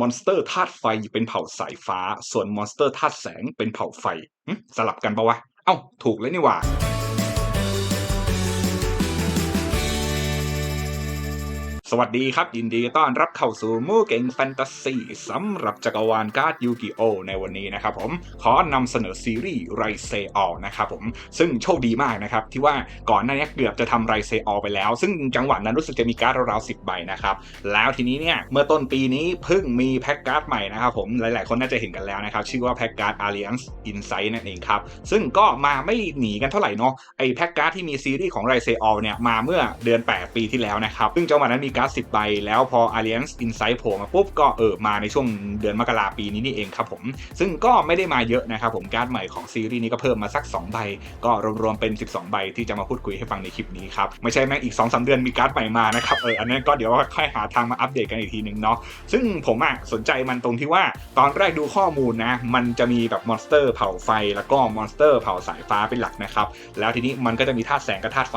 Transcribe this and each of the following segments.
มอนสเตอร์ธาตุไฟเป็นเผ่าสายฟ้า ส่วนมอนสเตอร์ธาตุแสงเป็นเผ่าไฟสลับกันปะวะ เอ้า ถูกแล้วนี่หว่า สวัสดีครับ ยินดีต้อนรับเข้าสู่มู่เก่งแฟนตาซีสำหรับจักรวาลการ์ดยูกิโอในวันนี้นะครับผมขอนำเสนอซีรีส์ไรเซออนะครับผมซึ่งโชคดีมากนะครับ ที่ว่าก่อนหน้านี้เกือบจะทำไรเซออไปแล้ว ซึ่งจังหวะนั้นรู้สึกจะมีการ์ดราวๆสิบใบนะครับ แล้วทีนี้เนี่ย เมื่อต้นปีนี้เพิ่งมีแพ็กการ์ดใหม่นะครับผมหลายๆ คนน่าจะเห็นกันแล้วนะครับ ชื่อว่าแพ็กการ์ด Alliance Insight นั่นเองครับซึ่งก็มาไม่หนีกันเท่าไหร่เนาะไอแพ็กการ์ดที่มีซีรีส์ของไรเซออเนี่ยมาเมื่อเดือน 8 ปีที่แล้วนะครับซึ่งจังหวะนั้นมีการด10ใบ แล้วพอ Alliance Insight โผล่มาปุ๊บก็เออมาในช่วงเดือนมกราปีนี้นี่เองครับผม ซึ่งก็ไม่ได้มาเยอะนะครับผมการ์ดใหม่ของซีรีส์นี้ก็เพิ่มมาสัก 2 ใบ ก็รวมๆเป็น 12 ใบที่จะมาพูดคุยให้ฟังในคลิปนี้ครับ ไม่ใช่แม่งอีก 2-3 เดือนมีการ์ดใหม่มานะครับเอออันนั้นก็เดี๋ยวค่อยหาทางมาอัปเดตกันอีกทีหนึ่งเนาะซึ่งผมอะสนใจมันตรงที่ว่าตอนแรกดูข้อมูลนะมันจะมีแบบมอนสเตอร์เผาไฟ แล้วก็มอนสเตอร์เผาสายฟ้าเป็นหลักนะครับแล้วทีนี้มันก็จะมีธาตุแสงกับธาตุไฟ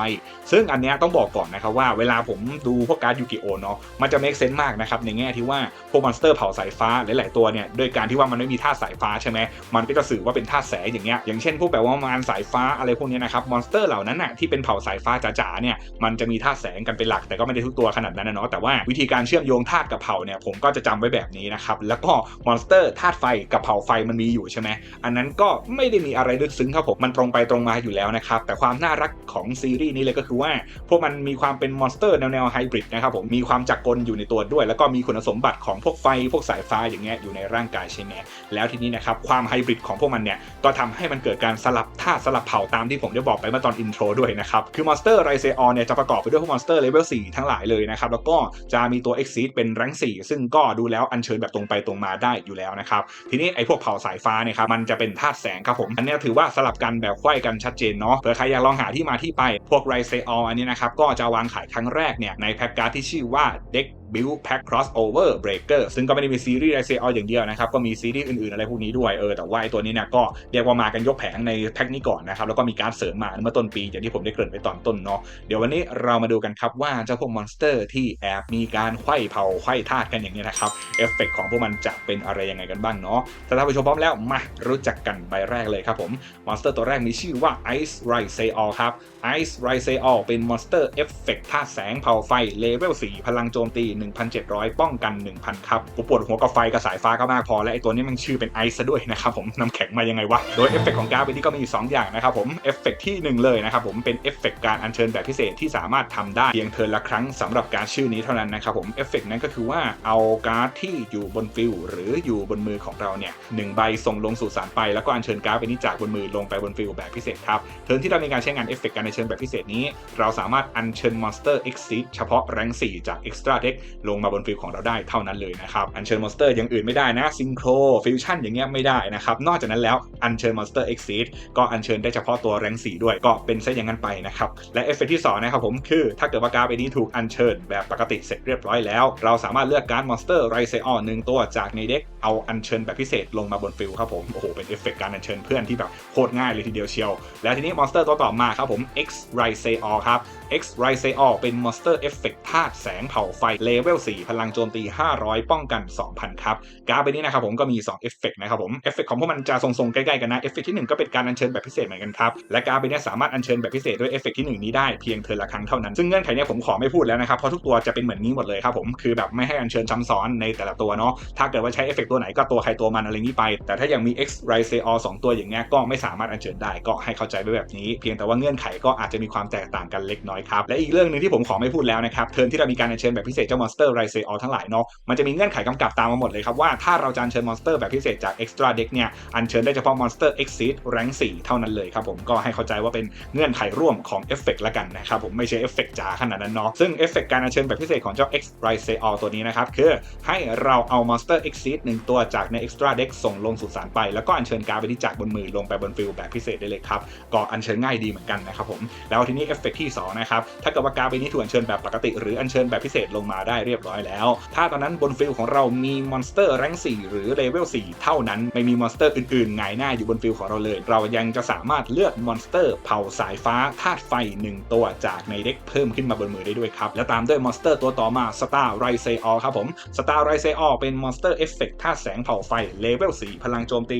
ซึ่งอันเนี้ยต้องบอกก่อนนะครับว่าเวลาผมดูพวกการ์ดยูกิโอเนาะมันจะ make sense มากนะครับในแง่ที่ว่าพวกมอนสเตอร์เผาสายฟ้าหลาย ๆ ตัวเนี่ยด้วยการที่ว่ามันไม่มีธาตุสายฟ้าใช่ไหมมันก็จะสื่อว่าเป็นธาตุแสงอย่างเงี้ยอย่างเช่นพวกแบบว่ามารสายฟ้าอะไรพวกเนี้ยนะครับมอนสเตอร์เหล่านั้นน่ะที่เป็นเผาสายฟ้าจ๋าๆเนี่ยมันจะมีธาตุแสงกันเป็นหลัก แต่ก็ไม่ได้ทุกตัวขนาดนั้นนะเนาะแต่ว่าวิธีการเชื่อมโยงธาตุกับเผาเนี่ยผมก็จะจำไว้แบบนี้นะครับแล้วก็มอนสเตอร์ธาตุไฟกับเผาไฟมันมีอยู่ใช่ไหมอันนั้นก็ไม่ได้มีอะไรลึกซึ้งครับผมมันตรงไปตรงมาอยู่แล้วนะครับแต่ความน่ารักของซีรีส์นี้เลยก็คือว่าพวกมันมีความเป็นมอนสเตอร์แนวแนวไฮบริดนะครับผมมีความจักกลอยู่ในตัวด้วย แล้วก็มีคุณสมบัติของพวกไฟพวกสายฟ้าอย่างเงี้ยอยู่ในร่างกายใช่ไหมแล้วทีนี้นะครับความไฮบริดของพวกมันเนี่ยก็ทำให้มันเกิดการสลับธาตุสลับเผ่าตามที่ผมได้บอกไปเมื่อตอนอินโทรด้วยนะครับคือมอนสเตอร์ไรเซออนเนี่ยจะประกอบไปด้วยพวกมอนสเตอร์เลเวล4ทั้งหลายเลยนะครับแล้วก็จะมีตัว Exceed เป็นแรง4ซึ่งก็ดูแล้วอัญเชิญแบบตรงไปตรงมาได้อยู่แล้วนะครับทีนี้ไอ้พวกเผ่าสายฟ้าเนี่ยครับมันจะเป็นธาตุแสงครับผมอันนี้ถือว่าสลับกันแบบไขว้กันชัดเจนเนาะเผื่อใครอยากลองหาที่มาที่ไปพวกไรเซอออันนี้นะครับก็จะวางขายครั้งแรกเนี่ยในแพ็กการ์ดที่ชื่อว่าเด็ก Build Pack Crossover Breaker ซึ่งก็ไม่ได้มีซีรีส์ไรเซอออย่างเดียวนะครับ ก็มีซีรีส์อื่นๆ อะไรพวกนี้ด้วยเออแต่ว่าไอตัวนี้เนี่ยก็เรียกว่ามากันยกแผงในแพ็คนี้ก่อนนะครับ แล้วก็มีการเสริมมาเมื่อต้นปี อย่างที่ผมได้เกริ่นไปตอนต้นเนาะเดี๋ยววันนี้เรามาดูกันครับว่าเจ้าพวกมอนสเตอร์ที่แอบมีการไขว้เผาไขว้ธาตุกันอย่างนี้นะครับเอฟเฟกของพวกมันจะเป็นอะไรยังไงกันบ้างเนาะถ้าท่านผู้ชมพร้อมแล้วมารู้จักกันใบแรกเลยครับผมมอนสเตอร์ตัวแรกมีชื่อว่า Ice r i s e o ครับ Ice r i s e o เป็นมอนสเตอร์เอฟเฟกธาตุแสงเผาไฟเลเวล4พลังโจมตี1,700 ป้องกัน 1,000 ครับกูปวดหัวกับไฟกับสายฟ้าก็มากพอและไอตัวนี้มันชื่อเป็นไอซ์ด้วยนะครับผมน้ำแข็งมายังไงวะ โดยเอฟเฟกของการ์ดนี้ก็มีอยู่2อย่างนะครับผมเอฟเฟกที่1 เลยนะครับผมเป็นเอฟเฟกการอัญเชิญแบบพิเศษที่สามารถทำได้เพียงเทิร์นละครั้งสำหรับการชื่อนี้เท่านั้นนะครับผมเอฟเฟกนั้นก็คือว่าเอาการ์ดที่อยู่บนฟิลหรืออยู่บนมือของเราเนี่ยหนึ่งใบส่งลงสู่สารไปแล้วก็อัญเชิญการ์ดไปนี้จากบนมือลงไปบนฟิลแบบพิเศษครับเทิร์นที่เรามีการใช้งานเอฟเฟกการอัญเชิญแบบพิเศษนี้ เราสามารถอัญเชิญมอนสเตอร์เอ็กซิเฉพาะแรง4จาก Extra Deck ลงมาบนฟิลของเราได้เท่านั้นเลยนะครับอัญเชิญมอนสเตอร์อย่างอื่นไม่ได้นะซิงโครฟิวชั่นอย่างเงี้ยไม่ได้นะครับนอกจากนั้นแล้วอัญเชิญมอนสเตอร์เอ็กซิก็อัญเชิญได้เฉพาะตัวแรง4ด้วยก็เป็นซะอย่างนั้นไปนะครับและเอฟเฟกที่2นะครับผมคือถ้าเกิดว่าการ์ดใบนี้ถูกอัญเชิญแบบปกติเสร็จเรียบร้อยแล้ว เราสามารถเลือกการ์ดมอนสเตอร์ไรเซออนหนึ่งตัวจากในเด็กเอาอัญเชิญแบบพิเศษลงมาบนฟิลครับผมโอ้โหเป็นเอฟเฟกการอัญเชิญเพื่อนที่แบบโคตรง่ายเลยทีเดียวเชียว แล้วทีนี้มอนสเตอร์ตัวต่อมาครับผม X r i s e o ครับ X r i s e o เป็นมอนสเตอร์เอฟเฟกธาตุแสงเผาไฟเลเวล 4 พลังโจมตี 500 ป้องกัน 2,000 ครับ การ์ดใบนี้นะครับผมก็มี 2 เอฟเฟกนะครับผม เอฟเฟกของพวกมันจะทรงๆ ใกล้ๆ กันนะ เอฟเฟกที่ 1 ก็เป็นการอัญเชิญแบบพิเศษเหมือนกันครับ และการ์ดใบนี้สามารถอัญเชิญแบบพิเศษด้วยเอฟเฟกที่ 1 นี้ได้เพียงเทอละครั้งเท่านั้น ซึ่งเงื่อนไขนี้ผมขอไม่พูดแล้วนะครับ เพราะทุกตัวจะเป็นเหมือนนี้หมดเลยครับผม คือแบบไม่ให้อัญเชิญซ้ำซ้อนในแต่ละตัวเนาะ ถ้าเกิดว่าใช้เอฟเฟกตัวไหนก็ตัวใครตัวมันอะไรนี้ไป แต่ถ้ายังมี X r i s e o 2ตัวอย่างเงี้ยก็ไม่สามารถอัญเชิญได้ก็ให้เข้าใจไว้แบบนี้ เพียงแต่ว่าเงื่อนไขก็อาจจะมีความแตกต่างกันเล็กน้อยครับ และอีกเรื่องหนึ่งที่ผมขอไม่พูดแล้วนะครับเทิร์นที่เรามีการอัญเชิญแบบพิเศษเจ้ามอนสเตอร์ไรเซอทั้งหลายเนาะมันจะมีเงื่อนไขกำกับตามมาหมดเลยครับว่าถ้าเราจะเชิญมอนสเตอร์แบบพิเศษจาก Extra Deck เนี่ยอัญเชิญได้เฉพาะมอนสเตอร์ Exceed Rank 4เท่านั้นเลยครับผมก็ให้เข้าใจว่าเป็นเงื่อนไขร่วมของเอฟเฟกละกันนะครับผมไม่ใช่เอฟเฟกจ๋าขนาดนั้นเนาะซึ่งเอฟเฟกการอัญเชิญแบบพิเศษของเจ้า X r i s e o ตัวนี้นะครับคือให้เราเอามอนสเตอร์ Exceed หนึ่งตัวจากใน Extra Deck ส่งลงสู่สารไป แล้วก็อัญเชิญการ์ดไปที่จากบนมือลงไปบนฟิลแบบพิเศษได้เลยครับก็อัญเชิญง่ายดีเหมือนกันนะครับผมแล้วทีนี้เอฟเฟกที่2นะนะครับถ้าเกิดว่าการ์ดใบนี้ถูกอัญเชิญแบบปกติ หรืออัญเชิญแบบพิเศษลงมาได้เรียบร้อยแล้ว ถ้าตอนนั้นบนฟิลของเรามีมอนสเตอร์แรง4หรือเลเวล4เท่านั้นไม่มีมอนสเตอร์อื่นๆหงหน้าอยู่บนฟิลของเราเลย เรายังจะสามารถเลือกมอนสเตอร์เผาสายฟ้าธาตุไฟ 1 ตัวจากในเด็กเพิ่มขึ้นมาบนมือได้ด้วยครับ และตามด้วยมอนสเตอร์ตัวต่อมาสตาร์ไรเซออครับผมสตาร์ไรเซออเป็นมอนสเตอร์เอฟเฟกต์ธาตุแสงเผาไฟเลเวล4พลังโจมตี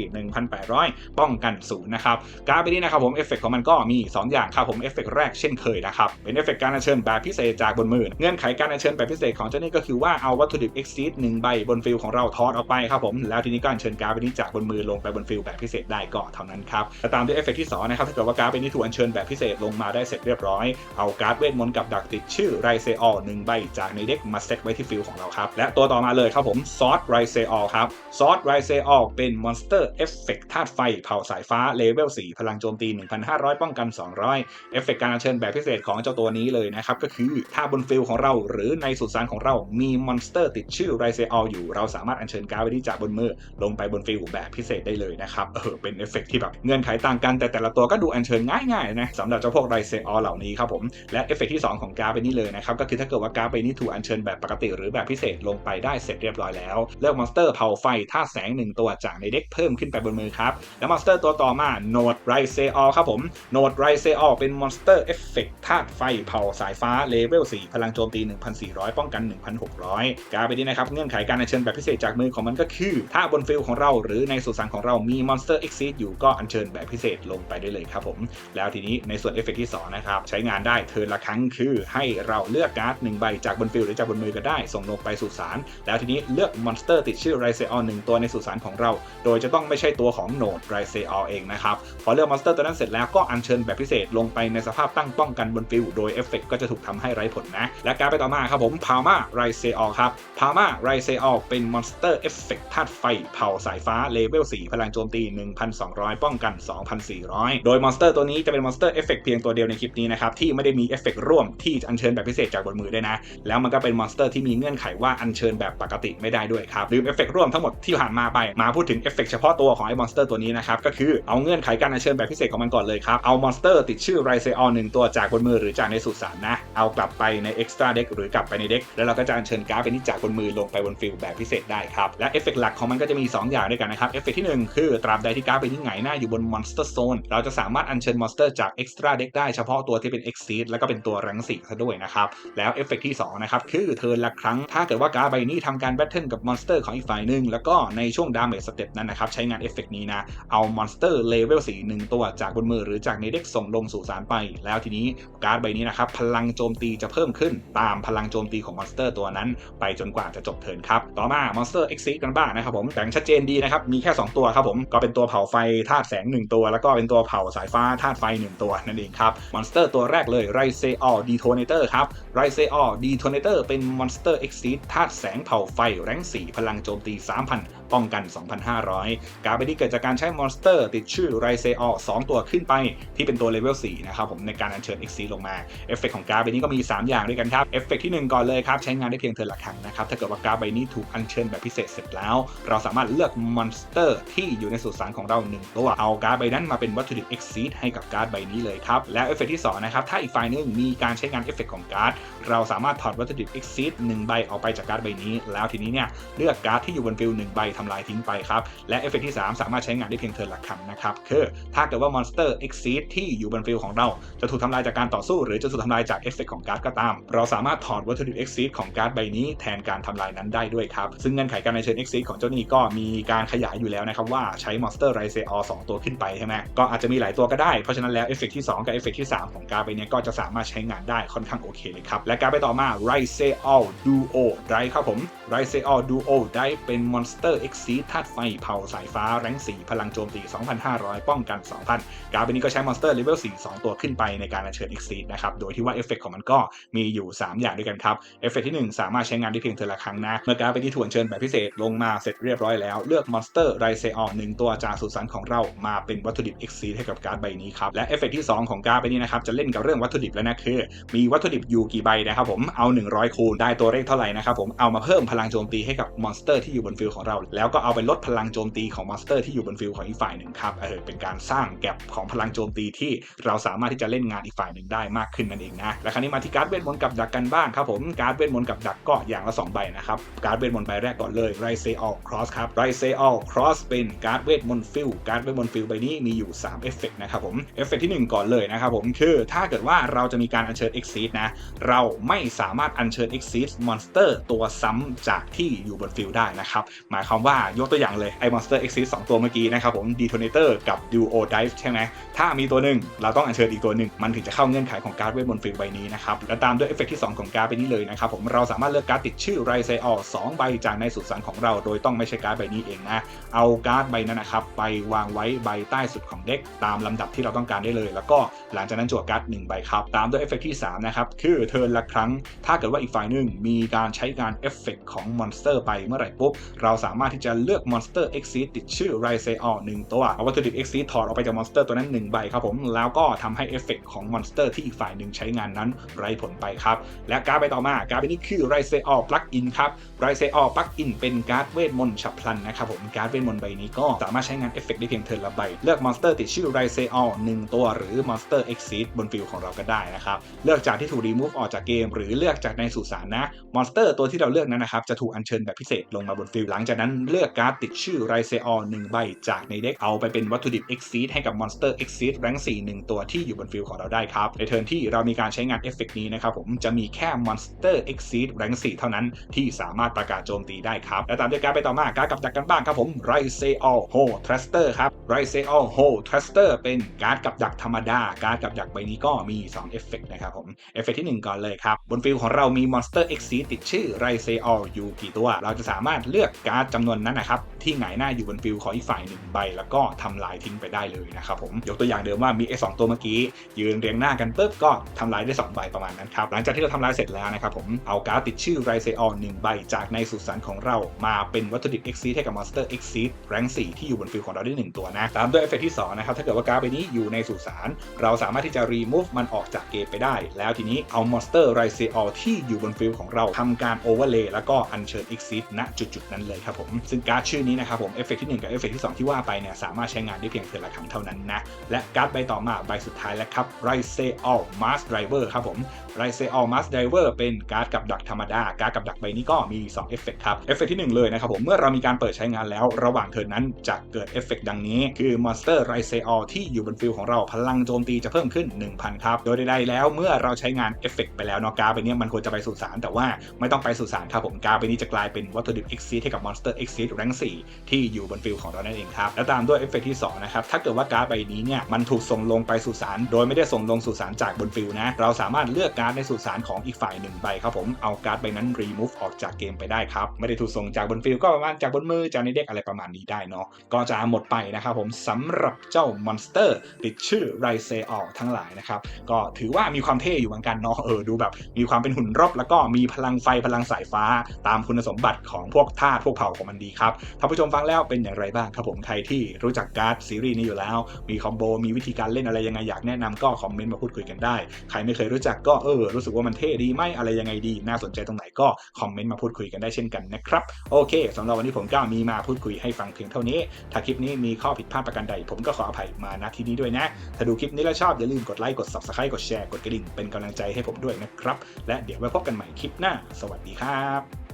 1,800 ป้องกันศูนย์นะครับการ์ดใบนี้นะครับผมเอฟเฟกต์ของมันก็มี 2 อย่างครับผมเอฟเฟกต์แรกเช่นเคยนะครับเป็นเอฟเฟกต์การอัญเชิญแบบพิเศษจากบนมือ เงื่อนไขการอัญเชิญแบบพิเศษของเจ้านี่ก็คือว่าเอาวัตถุดิบ Exceed หนึ่งใบบนฟิลของเราทอดออกไปครับผมแล้วทีนี้ก็อัญเชิญการ์ดใบนี้จากบนมือลงไปบนฟิลแบบพิเศษได้ก็เท่านั้นครับและตามด้วยเอฟเฟกต์ที่2นะครับถ้าเกิดว่าการ์ดใบนี้ถูกอัญเชิญแบบพิเศษลงมาได้เสร็จเรียบร้อยเอาการ์ดเวทมนต์กับดักติดชื่อไรเซออหนึ่งใบจากในเด็กมาเซตไว้ที่ฟิลของเราครับและตัวต่อมาเลยครับผมซอสไรเซออครับซอสไรเซออเป็นมอนสเตอร์เอฟเฟกต์ธาตุไฟเผาสายฟ้าเลเวล4พลังโจมตี 1,500 ป้องกัน 200เอฟเฟกการอัญเชิญแบบพิเศษของเจ้าตัวนี้เลยนะครับ ก็คือถ้าบนฟิลของเราหรือในสุสานของเรามีมอนสเตอร์ติดชื่อไรเซอออยู่ เราสามารถอัญเชิญการ์ดไว้ที่จากบนมือลงไปบนฟิลแบบพิเศษได้เลยนะครับเออเป็นเอฟเฟกต์ที่แบบเงื่อนไขต่างกันแต่แต่ละตัวก็ดูอัญเชิญง่ายๆนะสำหรับเจ้าพวกไรเซออเหล่านี้ครับผมและเอฟเฟกต์ที่ 2 ของการ์ดใบนี้เลยนะครับก็คือถ้าเกิดว่าการ์ดใบนี้ถูกอัญเชิญแบบปกติหรือแบบพิเศษลงไปได้เสร็จเรียบร้อยแล้วเลือกมอนสเตอร์เผาไฟธาแสงหนึ่งตัวจากในเด็กเพิ่มขึ้นไปบนมือครับแล้วมอนสเตอร์ตัวต่อมาโนดไรเซออครับผมโนดไรเซออเป็นมอนสเตอร์เอฟเฟกธาตุไฟเผาสายฟ้าเลเวล 4 พลังโจมตี 1,400 ป้องกัน 1,600 การ์ดใบนี้นะครับ เงื่อนไขการอัญเชิญแบบพิเศษจากมือของมันก็คือ ถ้าบนฟิลของเราหรือในสุสานของเรามีมอนสเตอร์เอ็กซิอยู่ก็อัญเชิญแบบพิเศษลงไปได้เลยครับผม แล้วทีนี้ในส่วนเอฟเฟกที่ 2 นะครับ ใช้งานได้เทิร์นละครั้งคือให้เราเลือกการ์ดหนึ่งใบจากบนฟิลหรือจากบนมือก็ได้ส่งลงไปสุสานแล้วทีนี้เลือกมอนสเตอร์ติดชื่อไรเซออหนึ่งตัวในสุสานของเรา โดยจะต้องไม่ใช่ตัวของโนดไรเซออเองนะครับพอเลือกมอนสเตอร์ตัวนั้นเสร็จแล้วก็อัญเชิญแบบพิเศษลงไปในสภาพตั้งป้องกันบนฟิลโดยเอฟเฟกก็จะถูกทำให้ไร้ผลนะ และการไปต่อมาครับผมพามาไรเซออครับพามาไรเซออเป็นมอนสเตอร์เอฟเฟกธาตุไฟเผาสายฟ้าเลเวล4พลังโจมตี 1,200 ป้องกัน 2,400 โดยมอนสเตอร์ตัวนี้จะเป็นมอนสเตอร์เอฟเฟกเพียงตัวเดียวในคลิปนี้นะครับที่ไม่ได้มีเอฟเฟกร่วมที่อัญเชิญแบบพิเศษจากบนมือด้วยนะ แล้วมันก็เป็นมอนสเตอร์ที่มีเงื่อนไขว่าอัญเชิญแบบปกติไม่ได้ด้วยครับลืมเอฟเฟกร่วมทั้งหมดที่ผ่านมาไปมาพูดถึงเอฟเฟกเฉพาะตัวของไอ้มอนสเตอร์ตัวนี้นะครับก็คือเอาเงื่อนไขการอัญเชิญแบบพิเศษของมันก่อนเลยครับเอามอนสเตอร์ติดชื่อไรเซออหนึ่งตัวจากบนมือหรือจากในสุสานนะ เอากลับไปใน Extra Deck หรือกลับไปในเด็กแล้วเราก็จะเชิญการ์ดเป็นนิจากบนมือลงไปบนฟิลแบบพิเศษได้ครับ และเอฟเฟกหลักของมันก็จะมี 2 อย่างด้วยกันนะครับ เอฟเฟกที่ 1 คือตราบใดที่การ์ดเป็นที่ไหงายหน้าอยู่บน Monster Zone เราจะสามารถอัญเชิญมอนสเตอร์จาก Extra Deck ได้เฉพาะตัวที่เป็น Exceed แล้วก็เป็นตัวแรงสีซะด้วยนะครับ แล้วเอฟเฟกที่2นะครับคือเทิร์นละครั้งถ้าเกิดว่าการ์ดใบนี้ทำการแบทเทิลกับมอนสเตอร์ของอีกฝ่ายหนึ่งแล้วก็ในช่วงดาเมจสเต็ปนั้นนะครับใช้งานเอฟเฟกนี้นะเอามอนสเตอร์เลเวล4 1ตัวจากบนมือหรือจากในเด็กส่งลงสู่สารไป แล้วทีนี้การ์ดใบนี้นะครับพลังโจมตีจะเพิ่มขึ้นตามพลังโจมตีของมอนสเตอร์ตัวนั้น ไปจนกว่าจะจบเทิร์นครับต่อมามอนสเตอร์เอ็กซิกันบ้างนะครับผมแบ่งชัดเจนดีนะครับมีแค่ 2 ตัวครับผมก็เป็นตัวเผาไฟธาตุแสง 1 ตัว แล้วก็เป็นตัวเผาสายฟ้าธาตุไฟ 1 ตัวนั่นเองครับมอนสเตอร์ตัวแรกเลยไรเซออดีโทเนเตอร์ครับไรเซออดีโทเนเตอร์เป็นมอนสเตอร์เอ็กซิธาตุแสงเผาไฟแรง4พลังโจมตี3,000ป้องกัน 2,500 การไปที่เกิดจากการใช้มอนสเตอร์ ติดชื่อไรเซออ2ตัวขึ้นไปที่เป็นตัวเลเวล4นะครับผมในการอัญเชิญ Exceed ลงมาเอฟเฟกของการ์ดใบนี้ก็มี 3 อย่างด้วยกันครับเอฟเฟกที่ 1 ก่อนเลยครับ ใช้งานได้เพียงเทิร์นละครั้งนะครับถ้าเกิดว่าการ์ดใบนี้ถูกอัญเชิญแบบพิเศษเสร็จแล้ว เราสามารถเลือกมอนสเตอร์ที่อยู่ในสุสานของเรา1ตัวเอาการ์ดใบนั้นมาเป็นวัตถุดิบ Exceed ให้กับการ์ดใบนี้เลยครับและเอฟเฟกที่2นะครับถ้าอีกฝ่ายนึงมีการใช้งานเอฟเฟกของการ์ดเราสามารถถอดวัตถุดิบ Exceed 1ใบออกไปจากการ์ดใบนี้ แล้วทีนี้เนี่ยเลือกการ์ดที่อยู่บนฟิล1ใบทำลายทิ้งไปครับ และเอฟเฟกที่ 3 สามารถใช้งานได้เพียงเทิร์นละครั้งนะครับคือถ้าเกิดว่ามอนสเตอร์ Exceed ที่อยู่บนฟิลของเราจะถูกทำลายจากการต่อสู้ หรือจะถูกทำลายจากเอฟเฟกของการ์ดก็ตาม เราสามารถถอดวัตถุดิบ Exceed ของการ์ดใบนี้แทนการทำลายนั้นได้ด้วยครับซึ่งเงื่อนไขการในเชิญ Exceed ของเจ้านี้ก็มีการขยายอยู่แล้วนะครับว่าใช้มอนสเตอร์ไรเซออ2ตัวขึ้นไปใช่ไหมก็อาจจะมีหลายตัวก็ได้เพราะฉะนั้นแล้วเอฟเฟกที่ 2 กับเอฟเฟกที่ 3 ของการ์ดใบนี้ก็จะสามารถใช้งานได้ค่อนข้างโอเคเลยครับและการ์ดไปต่อมา r i s e All Duo ได้ครับผม r i s e All Duo ไดเป็นมอนสเตอร์ Exceed ธาตุไฟเผาสายฟ้าแรง4 พลังโจมตี 2,500 ป้องกัน 2,000 การ์ดใบนี้ก็ใช้มอนสเตอร์เลเวล4 2 ตัวขึ้นไปในการอัญเชิญ Exceed นะครับ โดยที่ว่าเอฟเฟกของมันก็มีอยู่ 3 อย่างด้วยกันครับ เอฟเฟกที่ 1 สามารถใช้งานได้เพียงเทอละครั้งนะ เมื่อการ์ดใบนี้ถูกอัญเชิญแบบพิเศษลงมาเสร็จเรียบร้อยแล้ว เลือกมอนสเตอร์ไรเซออหนึ่งตัวจากสุสานของเรามาเป็นวัตถุดิบ Exceed ให้กับการ์ดใบนี้ครับ และเอฟเฟกที่ 2 ของการ์ดใบนี้นะครับจะเล่นกับเรื่องวัตถุดิบแล้วนะคือ มีวัตถุดิบอยู่กี่ใบนะครับผมเอา 100 คูณได้ตัวเลขเท่าไหร่นะครับผมเอามาเพิ่มพลังโจมตีให้กับมอนสเตอร์ที่อยู่บนฟิลของเราแล้วก็เอาไปลดพลังโจมตีของมอนสเตอร์ที่อยู่บนฟิลของอีกฝ่ายหนึ่งครับเออเป็นการสร้างแก็บของพลังโจมตีที่เราสามารถที่จะเล่นงานอีกฝ่ายหนึ่งได้มากขึ้นนั่นเองนะและคราวนี้มาที่การ์ดเวทมนต์กับดักกันบ้างครับผมการ์ดเวทมนต์กับดักก็อย่างละสองใบนะครับการ์ดเวทมนต์ใบแรกก่อนเลยไรเซออลครอสครับไรเซออลครอสเป็นการ์ดเวทมนต์ฟิลการ์ดเวทมนต์ฟิลใบนี้มีอยู่3เอฟเฟกต์นะครับผมเอฟเฟกต์ที่หนึ่งก่อนเลยนะครับผมคือถ้าเกิดว่าเราจะมีการอัญเชิญ Exceed นะเราไม่สามารถอัญเชิญ Exceed Monster ตัวซ้ำจากที่อยู่บนฟิลได้นะครับหมายความว่ายกตัวอย่างเลยไอ้ Monster Exceed 2ตัวเมื่อกี้นะครับผม Detonator กับ Duo Dive ใช่ไหมถ้ามีตัวหนึ่งเราต้องอัญเชิญอีกตัวหนึ่งมันถึงจะเข้าเงื่อนไขของการ์ดเวทมนต์ฟิลใบนี้นะครับและตามด้วยเอฟเฟกต์ที่ 2 ของการ์ดใบนี้เลยนะครับผมเราสามารถเลือกการ์ดติดชื่อไรเซออสองใบจากในสุสานของเรา โดยต้องไม่ใช่การ์ดใบนี้เองนะเอาการ์ดใบนั้นนะครับไปวางไว้ใบใต้สุดของเด็กตามลำดับที่เราต้องการได้เลย แล้วก็หลังจากนั้นจั่วการ์ดหนึ่งใบครับตามด้วยเอฟเฟกต์ที่3นะครับคือเทิร์นละครั้ง ถ้าเกิดว่าอีกฝ่ายหนึ่งมีการใช้การเอฟเฟกของมอนสเตอร์ไปเมื่อไหร่ปุ๊บเราสามารถที่จะเลือกมอนสเตอร์เอ็กซีติดชื่อไรเซออหนึ่งตัวเอาวัตถุดิบเอ็กซีถอดออกไปจากมอนสเตอร์ตัวนั้นหนึ่งใบครับผม แล้วก็ทำให้เอฟเฟกต์ของมอนสเตอร์ที่อีกฝ่ายหนึ่งใช้งานนั้นไร้ผลไปครับ และการ์ดใบต่อมาการ์ดนี้คือไรเซออปลั๊กอินครับไรเซออปลั๊กอินเป็นการ์ดเวทมนต์ฉับพลันนะครับผมการ์ดเวทมนต์ใบนี้ก็สามารถใช้งานเอฟเฟกต์ได้เพียงเทิร์นละใบเลือกมอนสเตอร์ติดชื่อไรเซออหนึ่งตัวหรือมอนสเตอร์เอ็กซีบนฟิลของเราก็ได้นะครับเลือกจากที่ถูกรีมูฟออกจากเกม หรือเลือกจากในสุสานนะมอนสเตอร์ตัวที่เราเลือกนั้นนะครับจะถูกอัญเชิญแบบพิเศษลงมาบนฟิลหลังจากนั้นเลือกการ์ดติดชื่อไรเซออหนึ่งใบจากในเด็กเอาไปเป็นวัตถุดิบ Exceed ให้กับมอนสเตอร์ Exceed แรง4 1 ตัวที่อยู่บนฟิลของเราได้ครับ ในเทิร์นที่เรามีการใช้งานเอฟเฟกนี้นะครับผมจะมีแค่มอนสเตอร์ Exceed แรง4 เท่านั้นที่สามารถประกาศโจมตีได้ครับ และตามด้วยการไปต่อมาการกับจักกันบ้างครับผมไรเซออโฮทรัสเตอร์ครับไรเซออโฮทรัสเตอร์เป็นการ์ดกับดักธรรมดา การ์ดกับดักใบนี้ก็มี2เอฟเฟกนะครับผมเอฟเฟกที่ 1 ก่อนเลยครับบนฟิลของเรามีมอนสเตอร์ Exceed ติดชื่อไรเซอออยู่กี่ตัว เราจะสามารถเลือกการ์ดจำนวนนั้นนะครับที่หงายหน้าอยู่บนฟิลของอีกฝ่ายหนึ่งใบ แล้วก็ทำลายทิ้งไปได้เลยนะครับผมยกตัวอย่างเดิมว่ามีไอ้สองตัวเมื่อกี้ ยืนเรียงหน้ากันปุ๊บก็ทำลายได้2ใบประมาณนั้นครับหลังจากที่เราทำลายเสร็จแล้วนะครับผมเอาการ์ดติดชื่อไรเซออหนึ่งใบจากในสุสานของเรามาเป็นวัตถุดิบ Exceed ให้กับมอนสเตอร์ Exceed แรง4ที่อยู่บนฟิลของเราได้ 1 ตัวนะตามด้วยเอฟเฟกที่2นะครับถ้าเกิดว่าการ์ดใบนี้อยู่ในสุสานเราสามารถที่จะ remove มันออกจากเกมไปได้ แล้วทีนี้เอามอนสเตอร์ไรเซออที่อยู่บนฟิลของเราทำการ overlay แล้วก็อัญเชิญ e x e ณจุดๆนั้นเลยครับผมซึ่งการ์ดชื่อนี้นะครับผมเอฟเฟกที่ 1 กับเอฟเฟกที่ 2 ที่ว่าไปเนี่ยสามารถใช้งานได้เพียงเทือนละครั้งเท่านั้นนะ และการ์ดใบต่อมาใบสุดท้ายแล้วครับไรเซอลมาสไดรเวอร์ครับผมไรเซอลมาสไดรเวอร์เป็นการ์ดกับดักธรรมดา การ์ดกับดักใบนี้ก็มี2เอฟเฟกครับเอฟเฟกที่ 1 เลยนะครับผมเมื่อเรามีการเปิดใช้งานแล้ว ระหว่างเทิร์นนั้นจะเกิดเอฟเฟกดังนี้ คือมอนสเตอร์ไรเซอลที่อยู่บนฟิลของเราพลังโจมตีจะเพิ่มขึ้น 1000 ครับ โดยใดๆแล้วเมื่อเราใช้งานเอฟเฟกไปแล้วเนาะการ์ดใบนี้มันควรจะไปสู่สารแต่ว่าไม่ต้องไปสู่สารครับผมการ์ดใบนี้จะกลายเป็นวัตถุดิบ X ให้กับมอนสเตอร์ Exceed แรง4ที่อยู่บนฟิลของเรานั่นเองครับ และตามด้วยเอฟเฟกที่2นะครับ ถ้าเกิดว่าการ์ดใบนี้เนี่ยมันถูกส่งลงไปสู่สาร โดยไม่ได้ส่งลงสู่สารจากบนฟิลนะ เราสามารถเลือกการ์ดในสู่สารของอีกฝ่ายหนึ่งใบครับผม เอาการ์ดใบนั้น remove ออกจากเกมไปได้ครับ ไม่ได้ถูกส่งจากบนฟิลก็ประมาณจากบนมือจากในเด็กอะไรประมาณนี้ได้เนาะ ก็จะหมดไปนะครับผมสำหรับเจ้ามอนสเตอร์ติดชื่อไรเซออทั้งหลายนะครับ ก็ถือว่ามีความเท่อยู่เหมือนกันเนาะ เออ ดูแบบมีความเป็นหุ่นรบแล้วก็มีพลังไฟพลังสายฟ้าตามคุณสมบัติของพวกธาตุพวกเผ่าของมันดีครับท่านผู้ชมฟังแล้วเป็นอย่างไรบ้างครับผมใครที่รู้จักการ์ดซีรีส์นี้อยู่แล้ว มีคอมโบมีวิธีการเล่นอะไรยังไงอยากแนะนำก็คอมเมนต์มาพูดคุยกันได้ ใครไม่เคยรู้จักก็เออรู้สึกว่ามันเท่ดีไหมอะไรยังไงดี น่าสนใจตรงไหนก็คอมเมนต์มาพูดคุยกันได้เช่นกันนะครับโอเคสำหรับวันนี้ผมก็มีมาพูดคุยให้ฟังเพียงเท่านี้ ถ้าคลิปนี้มีข้อผิดพลาดประการใด ผมก็ขออภัยมาณที่นี้ด้วยนะ ถ้าดูคลิปนี้แล้วชอบอย่าลืมกดไลค์กด subscribe กดแชร์กดกระดิ่งเป็นกำลังใจให้ผมด้วยนะครับและเดี๋ยวไว้พบกันใหม่คลิปหน้า สวัสดีครับ